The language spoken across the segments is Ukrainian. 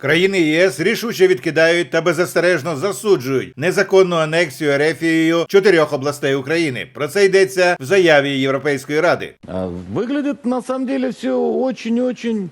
Країни ЄС рішуче відкидають та беззастережно засуджують незаконну анексію Ерефією чотирьох областей України. Про це йдеться в заяві Європейської ради. Виглядить на самом деле все очень-очень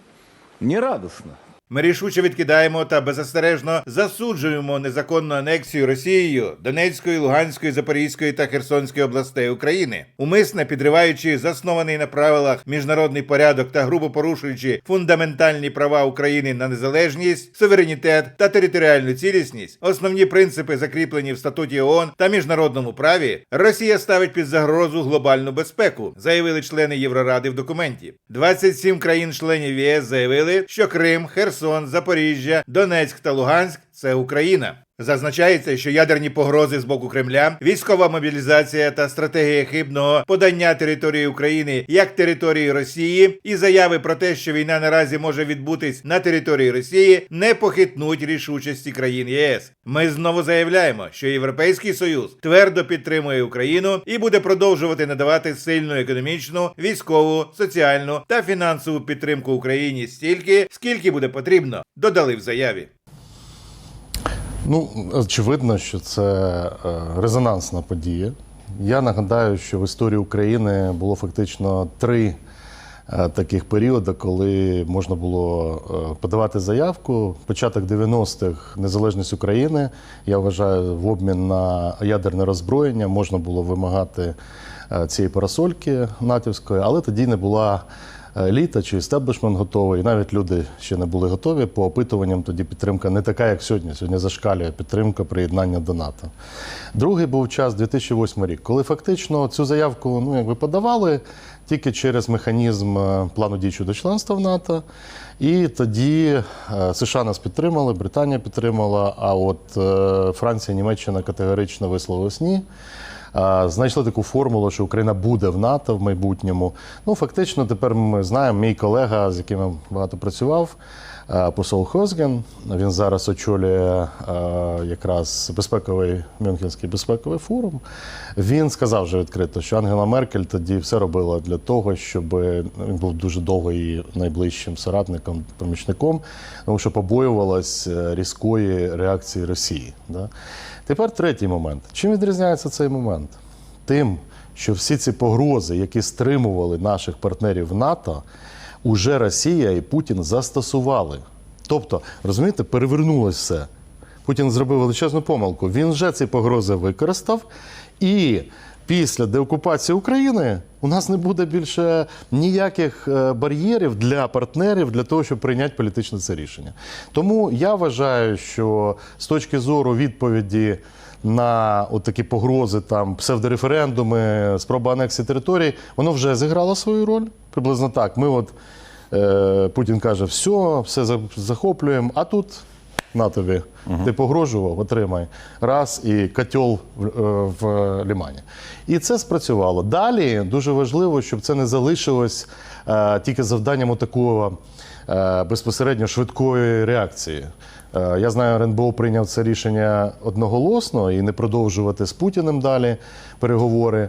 нерадостно. Ми рішуче відкидаємо та беззастережно засуджуємо незаконну анексію Росією Донецької, Луганської, Запорізької та Херсонської областей України, умисне підриваючи заснований на правилах міжнародний порядок та грубо порушуючи фундаментальні права України на незалежність, суверенітет та територіальну цілісність, основні принципи закріплені в статуті ООН та міжнародному праві, Росія ставить під загрозу глобальну безпеку, заявили члени Євроради в документі. 27 країн-членів ЄС заявили, що Крим, Херсон, Запоріжжя, Донецьк та Луганськ це Україна. Зазначається, що ядерні погрози з боку Кремля, військова мобілізація та стратегія хибного подання території України як території Росії, і заяви про те, що війна наразі може відбутись на території Росії, не похитнуть рішучості країн ЄС. Ми знову заявляємо, що Європейський Союз твердо підтримує Україну і буде продовжувати надавати сильну економічну, військову, соціальну та фінансову підтримку Україні стільки, скільки буде потрібно, додали в заяві. Ну, очевидно, що це е, резонансна подія. Я нагадаю, що в історії України було фактично три е, таких періоди, коли можна було е, подавати заявку. Початок 90-х незалежність України. Я вважаю, в обмін на ядерне роззброєння можна було вимагати цієї парасольки натівської, але тоді не була еліта чи істеблішмент готовий. І навіть люди ще не були готові. По опитуванням тоді підтримка не така, як сьогодні. Сьогодні зашкалює підтримка приєднання до НАТО. Другий був час 2008 рік, коли фактично цю заявку ну, якби подавали тільки через механізм е, плану дій щодо членства в НАТО. І тоді е, США нас підтримали, Британія підтримала, а от е, Франція, Німеччина категорично висловились ні. Знайшли таку формулу, що Україна буде в НАТО в майбутньому. Ну, фактично, тепер ми знаємо, мій колега, з яким я багато працював, посол Хозген. Він зараз очолює якраз безпековий Мюнхенський безпековий форум. Він сказав вже відкрито, що Ангела Меркель тоді все робила для того, щоб він був дуже довго її найближчим соратником, помічником, тому що побоювалась е, різкої реакції Росії. Тепер третій момент. Чим відрізняється цей момент? Тим, що всі ці погрози, які стримували наших партнерів НАТО, уже Росія і Путін застосували. Тобто, розумієте, перевернулося все. Путін зробив величезну помилку. Він вже ці погрози використав, і після деокупації України у нас не буде більше ніяких е, бар'єрів для партнерів для того, щоб прийняти політичне це рішення. Тому я вважаю, що з точки зору відповіді на такі погрози, там псевдореферендуми, спроба анексії територій, воно вже зіграло свою роль. Приблизно так. Ми от е, Путін каже, все, все захоплюємо, а тут на тобі. Ти погрожував, отримай. Раз і котел в, е, в лімані. І це спрацювало. Далі дуже важливо, щоб це не залишилось е, тільки завданням такого безпосередньо швидкої реакції. Е, Я знаю, РНБО прийняв це рішення одноголосно і не продовжувати з Путіним далі переговори.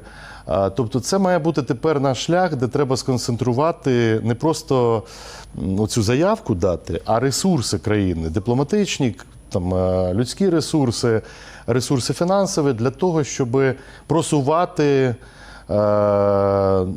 Е, Тобто, це має бути тепер наш шлях, де треба сконцентрувати не просто м, оцю заявку дати, а ресурси країни, дипломатичні, там е, людські ресурси, ресурси фінансові для того, щоб просувати. Е,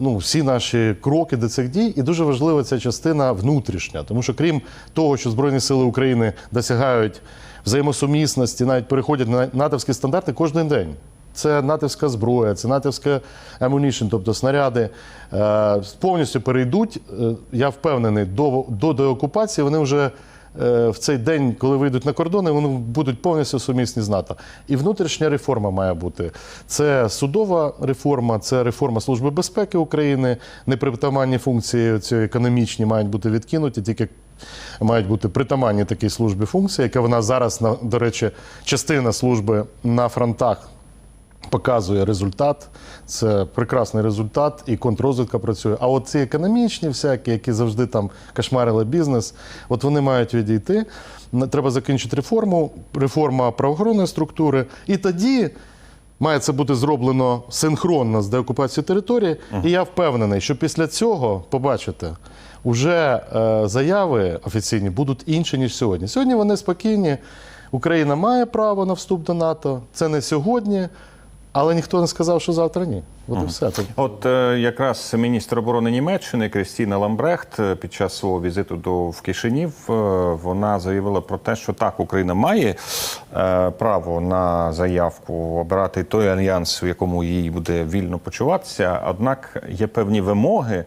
Ну, всі наші кроки до цих дій, і дуже важлива ця частина внутрішня, тому що крім того, що Збройні Сили України досягають взаємосумісності, навіть переходять на натовські стандарти кожен день. Це натовська зброя, це натовська ammunition, тобто снаряди е, повністю перейдуть. е, Я впевнений, до, до деокупації вони вже в цей день, коли вийдуть на кордони, вони будуть повністю сумісні з НАТО. І внутрішня реформа має бути. Це судова реформа, це реформа Служби безпеки України. Непритаманні функції ці економічні мають бути відкинуті, тільки мають бути притаманні такій службі функції, яка вона зараз, до речі, частина служби на фронтах показує результат. Це прекрасний результат, і контррозвідка працює. А от ці економічні, всякі, які завжди там кошмарили бізнес, от вони мають відійти. Треба закінчити реформу, реформа правоохоронної структури, і тоді. Має це бути зроблено синхронно з деокупацією території. І я впевнений, що після цього побачите, Уже е, заяви офіційні будуть інші, ніж сьогодні. Сьогодні вони спокійні. Україна має право на вступ до НАТО. Це не сьогодні, але ніхто не сказав, що завтра ні. От і все. От е, якраз міністр оборони Німеччини Крістіна Ламбрехт е, під час свого візиту до в Кишинів е, вона заявила про те, що так Україна має е, право на заявку обирати той альянс, в якому їй буде вільно почуватися. Однак є певні вимоги.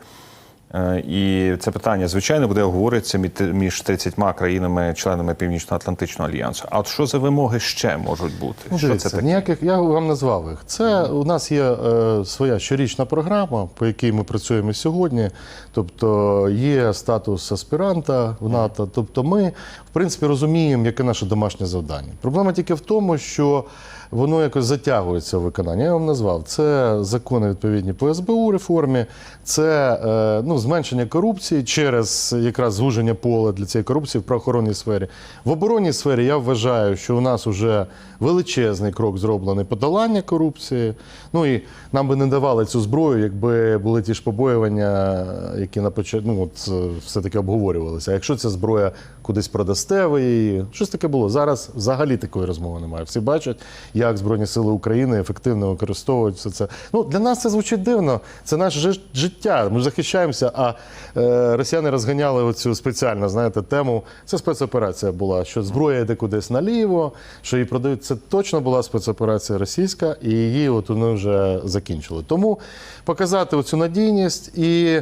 Е, І це питання, звичайно, буде обговорюватися між- між 30 країнами-членами Північно-Атлантичного альянсу. А от що за вимоги ще можуть бути? Ну, що дивіться, це таке? ніяких я вам назвав їх. Це у нас є е, своя щорічна програма, по якій ми працюємо сьогодні. Тобто є статус аспіранта в НАТО. Тобто, ми в принципі розуміємо, яке наше домашнє завдання. Проблема тільки в тому, що воно якось затягується в виконання. Я вам назвав це закони відповідні по СБУ реформі, це е, ну, зменшення корупції через якраз звуження поля для цієї корупції в правоохоронній сфері. В оборонній сфері я вважаю, що у нас вже величезний крок зроблений подолання корупції. Ну і нам би не давали цю зброю, якби були ті ж побоювання, які на початку ну, е, все-таки обговорювалися. А якщо ця зброя кудись продасте ви її, щось таке було. Зараз взагалі такої розмови немає. Всі бачать, як Збройні Сили України ефективно використовують все це. Ну, для нас це звучить дивно. Це наше життя. Ми захищаємося, а е, росіяни розганяли оцю спеціальну, знаєте, тему. Це спецоперація була, що зброя йде кудись наліво, що її продають. Це точно була спецоперація російська, і її от вони вже закінчили. Тому показати оцю надійність і.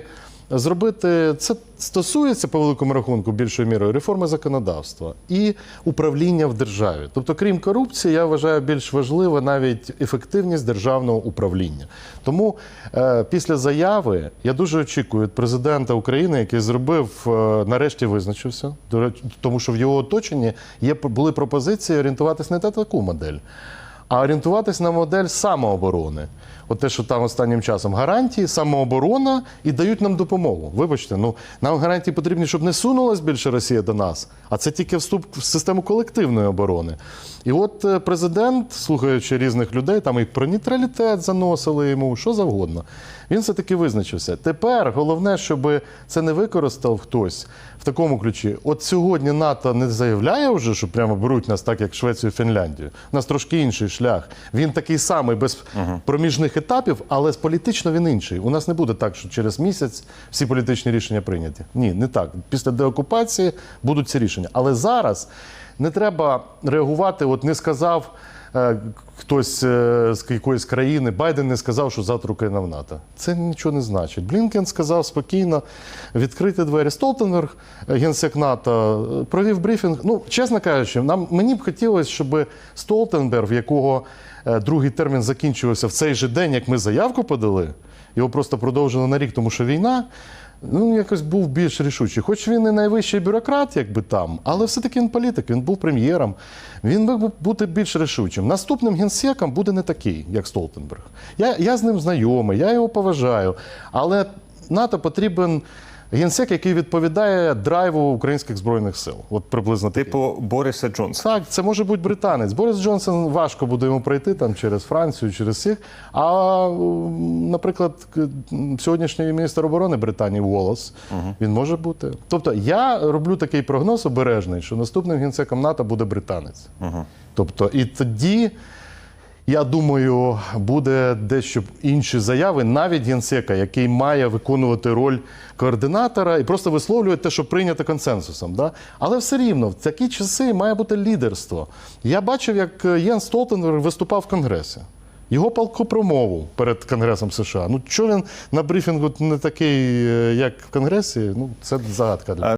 Зробити це стосується по великому рахунку більшою мірою реформи законодавства і управління в державі. Тобто, крім корупції, я вважаю більш важлива навіть ефективність державного управління. Тому е, після заяви я дуже очікую від президента України, який зробив е, нарешті визначився, тому що в його оточенні є були пропозиції орієнтуватись не на таку модель а орієнтуватись на модель самооборони. От те, що там останнім часом гарантії, самооборона і дають нам допомогу. Вибачте, ну нам гарантії потрібні, щоб не сунулась більше Росія до нас, а це тільки вступ в систему колективної оборони. І от е, президент, слухаючи різних людей, там і про нейтралітет заносили йому, що завгодно. Він все-таки визначився. Тепер головне, щоб це не використав хтось в такому ключі. От сьогодні НАТО не заявляє вже, що прямо беруть нас так, як Швецію, Фінляндію. У нас трошки інший шлях. Він такий самий без проміжних етапів, але політично він інший. У нас не буде так, що через місяць всі політичні рішення прийняті. Ні, не так. Після деокупації будуть ці рішення. Але зараз не треба реагувати. От не сказав хтось е, з якоїсь країни, Байден не сказав, що завтра Україна в НАТО. Це нічого не значить. Блінкен сказав спокійно відкрити двері. Столтенберг, е, генсек НАТО, е, провів брифінг. Ну, чесно кажучи, нам мені б хотілося, щоб Столтенберг, в якого е, другий термін закінчувався в цей же день, як ми заявку подали, його просто продовжили на рік, тому що війна. Ну, якось був більш рішучий. Хоч він і найвищий бюрократ, якби там, але все-таки він політик, він був прем'єром. Він міг бути більш рішучим. Наступним генсеком буде не такий, як Столтенберг. Я, я з ним знайомий, я його поважаю. Але НАТО потрібен генсек, який відповідає драйву українських збройних сил. От приблизно такий. Типу Бориса Джонсона. Так, це може бути британець. Борис Джонсон важко буде йому пройти там через Францію, через всіх. А, наприклад, сьогоднішній міністр оборони Британії Волос, він може бути. Тобто я роблю такий прогноз обережний, що наступним генсеком НАТО буде британець. Тобто, і тоді. Я думаю, буде дещо інші заяви, навіть генсека, який має виконувати роль координатора і просто висловлювати те, що прийнято консенсусом. Да? Але все рівно в такі часи має бути лідерство. Я бачив, як Єн Столтенберг виступав в Конгресі. Його палку промову перед Конгресом США. Ну, що він на брифінгу не такий, е, як в Конгресі? Ну, це загадка для.